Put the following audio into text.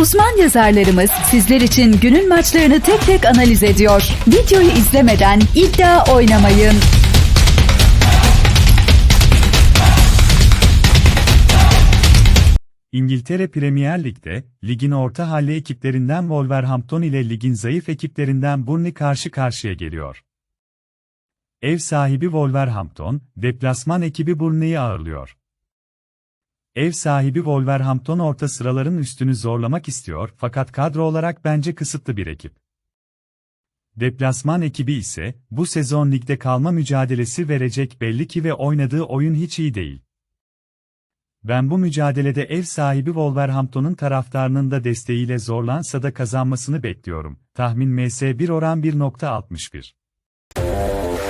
Uzman yazarlarımız sizler için günün maçlarını tek tek analiz ediyor. Videoyu izlemeden iddia oynamayın. İngiltere Premier Lig'de, ligin orta halli ekiplerinden Wolverhampton ile ligin zayıf ekiplerinden Burnley karşı karşıya geliyor. Ev sahibi Wolverhampton, deplasman ekibi Burnley'i ağırlıyor. Ev sahibi Wolverhampton orta sıraların üstünü zorlamak istiyor fakat kadro olarak bence kısıtlı bir ekip. Deplasman ekibi ise, bu sezon ligde kalma mücadelesi verecek belli ki ve oynadığı oyun hiç iyi değil. Ben bu mücadelede ev sahibi Wolverhampton'un taraftarının da desteğiyle zorlansa da kazanmasını bekliyorum. Tahmin MS1 oran 1.61.